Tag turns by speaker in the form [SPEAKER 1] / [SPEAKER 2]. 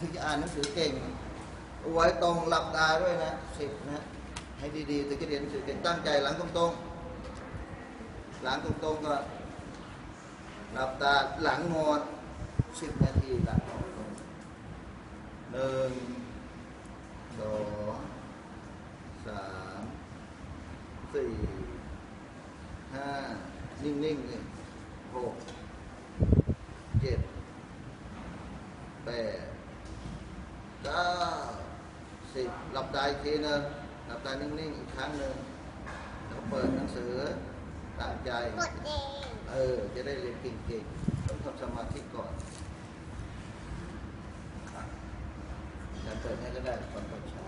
[SPEAKER 1] ถึงจะอ่านหนังสือเก่ง ไว้ตรงหลับตาด้วยนะสิบนะ ให้ดีๆถึงจะเรียนหนังสือเก่งตั้งใจหลังตรงๆ หลังตรงๆก็หลับตาหลังงอสิบนาทีหลังงอตรงหนึ่งสองสามสี่ห้านิ่งๆเลยหกเจ็ดแปด เก้าสิบหลับตาอีกทีหนึงหลับตานิ่งๆอีกครั้งหนึ่งแล้วเปิดหนังสือตั้งใจ
[SPEAKER 2] กดเอง
[SPEAKER 1] เออ จะได้เรียนเก่งๆต้องทำสมาธิก่อนจะเปิดให้ก็ได้ตอนเช้า